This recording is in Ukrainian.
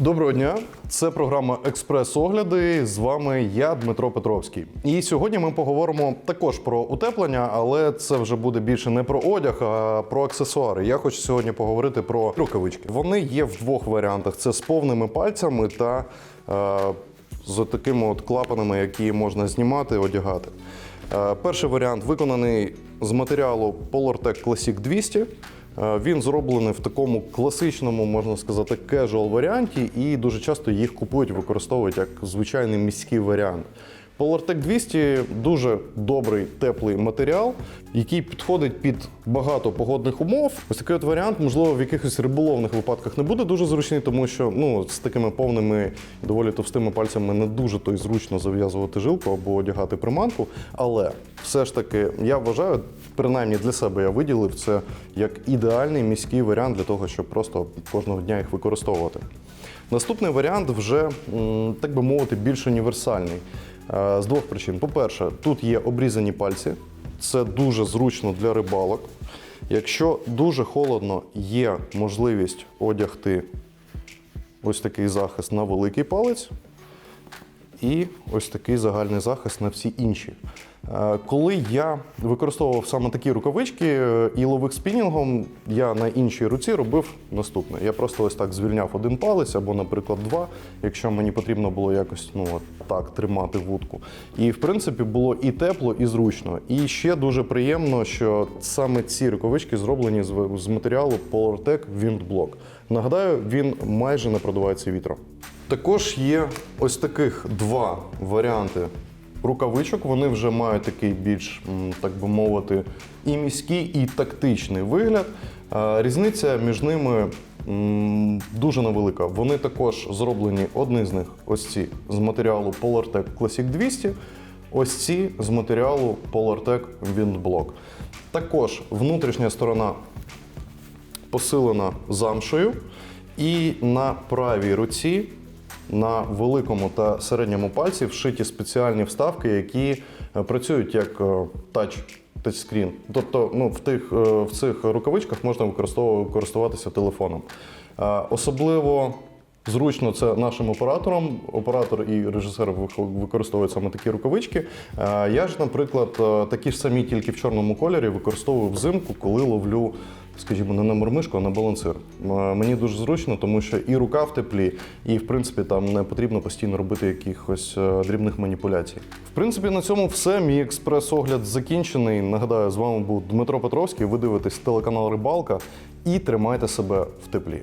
Доброго дня, це програма Експрес-огляди. З вами я, Дмитро Петровський. І сьогодні ми поговоримо також про утеплення, але це вже буде більше не про одяг, а про аксесуари. Я хочу сьогодні поговорити про рукавички. Вони є в двох варіантах: це з повними пальцями та е, з такими от клапанами, які можна знімати, одягати. Е, Перший варіант виконаний з матеріалу Polartec Classic 200. Е, Він зроблений в такому класичному, можна сказати, casual варіанті, і дуже часто їх купують, використовують як звичайний міський варіант. Polartec 200 дуже добрий теплий матеріал, який підходить під багато погодних умов. Ось такий от варіант, можливо, в якихось риболовних випадках не буде дуже зручний, тому що ну, з такими повними доволі товстими пальцями не дуже то й зручно зав'язувати жилку або одягати приманку. Але все ж таки я вважаю, принаймні для себе я виділив це як ідеальний міський варіант для того, щоб просто кожного дня їх використовувати. Наступний варіант вже, так би мовити, більш універсальний. Е, З двох причин. По-перше, тут є обрізані пальці, це дуже зручно для рибалок. Якщо дуже холодно, є можливість одягти ось такий захист на великий палець і ось такий загальний захист на всі інші. Е, Коли я використовував саме такі рукавички е, і ловив спінінгом, я на іншій руці робив наступне. Я просто ось так звільняв один палець або, наприклад, два, якщо мені потрібно було якось ну, так тримати вудку. І в принципі було і тепло, і зручно. І ще дуже приємно, що саме ці рукавички зроблені з, матеріалу Polartec Windblock. Нагадаю, він майже не продувається вітром. Також є ось таких два варіанти рукавичок. Вони вже мають такий більш, так би мовити, і міський, і тактичний вигляд. Різниця між ними дуже невелика. Вони також зроблені, одні з них ось ці з матеріалу Polartec Classic 200, ось ці з матеріалу Polartec Windblock. Також внутрішня сторона посилена замшею, і на правій руці, на великому та середньому пальці вшиті спеціальні вставки, які е, працюють як е, тач. Тачскрін. Тобто ну, в, тих, е, в цих рукавичках можна використовувати користуватися телефоном. Особливо зручно це нашим операторам. Оператор і режисер використовують саме такі рукавички. Е, Я ж, наприклад, е, такі ж самі, тільки в чорному кольорі, використовую взимку, коли ловлю, скажімо, не на мормишку, а на балансир. Е, Мені дуже зручно, тому що і рука в теплі, і в принципі там не потрібно постійно робити якихось дрібних маніпуляцій. В принципі, на цьому все. Мій експрес-огляд закінчений. Нагадаю, з вами був Дмитро Петровський. Ви дивитесь телеканал Рибалка і тримайте себе в теплі.